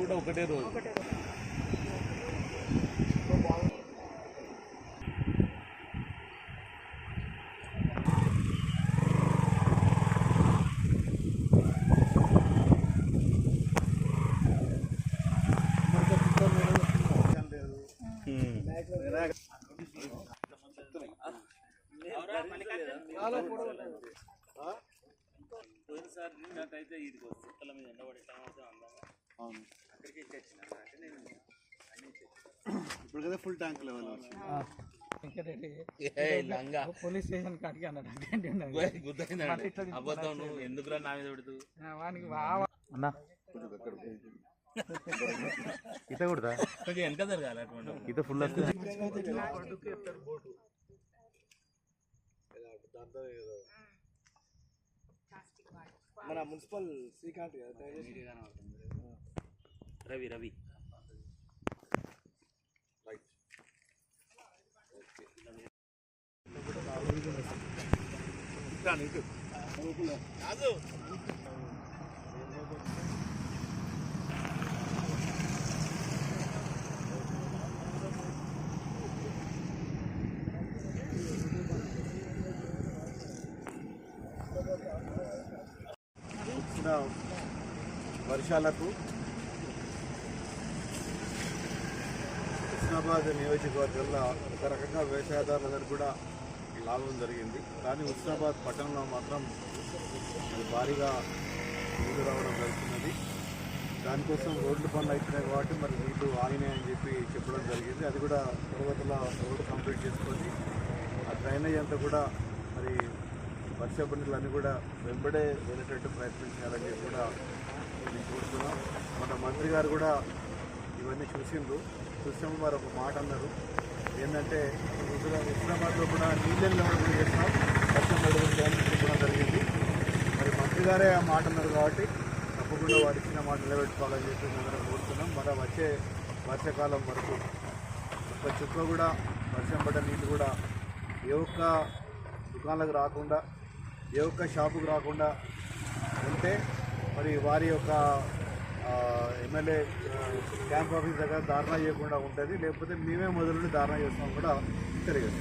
కూడా ఒకటే రోజు. ఒకటే పోయినసారి నిన్నట్టయితే ఇది చుక్కల మీద ఎండబడి టమాటా అవును. అక్కడికి తెచ్చిన అంటే నేను అన్ని ఇప్పుడు కదా full tank level police station కాడికి అన్నాడు. ఎందుకురా నా మీద పెడుతూ వానికి బాగా అన్నా. ఈత కొడతా. కొంచెం వెనక జరగాలి అటువంటి ఈత ఫుల్ వస్తుంది. మన మున్సిపల్ శ్రీకాంత్ కదా రవి రవి. వచ్చిన వర్షాలకు హుస్నాబాద్ నియోజకవర్గంలో ఒక రకంగా వ్యవసాయదారులందరూ కూడా లాభం జరిగింది. కానీ హుస్నాబాద్ పట్టణంలో మాత్రం అది భారీగా నీళ్ళు రావడం జరుగుతున్నది. దానికోసం రోడ్లు పనులు అవుతున్నాయి కాబట్టి మరి నీళ్ళు ఆగినాయి అని చెప్పి చెప్పడం జరిగింది. అది కూడా తర్వాత రోడ్డు కంప్లీట్ చేసుకొని ఆ డ్రైనేజ్ అంతా కూడా మరి వర్షపు నీళ్ళన్నీ కూడా వెంబడే వెళ్ళేటట్టు ప్రయత్నం చేయాలని చెప్పి కూడా నేను చూస్తున్నాం మన మంత్రి గారు కూడా ఇవన్నీ చూసిండ్రు. దుశ్యం వారు ఒక మాట అన్నారు. ఏంటంటే హుజరా- హుస్నాబాద్లో కూడా నీళ్ళని కూడా చేస్తాం వర్షం పడుతుంది జరిగింది. మరి మంత్రి గారే ఆ మాట అన్నారు కాబట్టి తప్పకుండా వారు ఇచ్చిన మాట నిలబెట్టుకోవాలని చెప్పి అందరం కోరుతున్నాం. మరి వచ్చే వర్షాకాలం వరకు ఒక్క చుక్క కూడా వర్షం పడ్డ నీళ్ళు కూడా ఏ ఒక్క దుకాణాలకు రాకుండా ఏ ఒక్క షాపుకు రాకుండా ఉంటే మరి వారి యొక్క ఎమ్మెల్యే క్యాంప్ ఆఫీస్ దగ్గర ధారణ చేయకుండా ఉంటుంది. లేకపోతే మేమే మొదలు ధారణ చేస్తాం కూడా. తెలియదు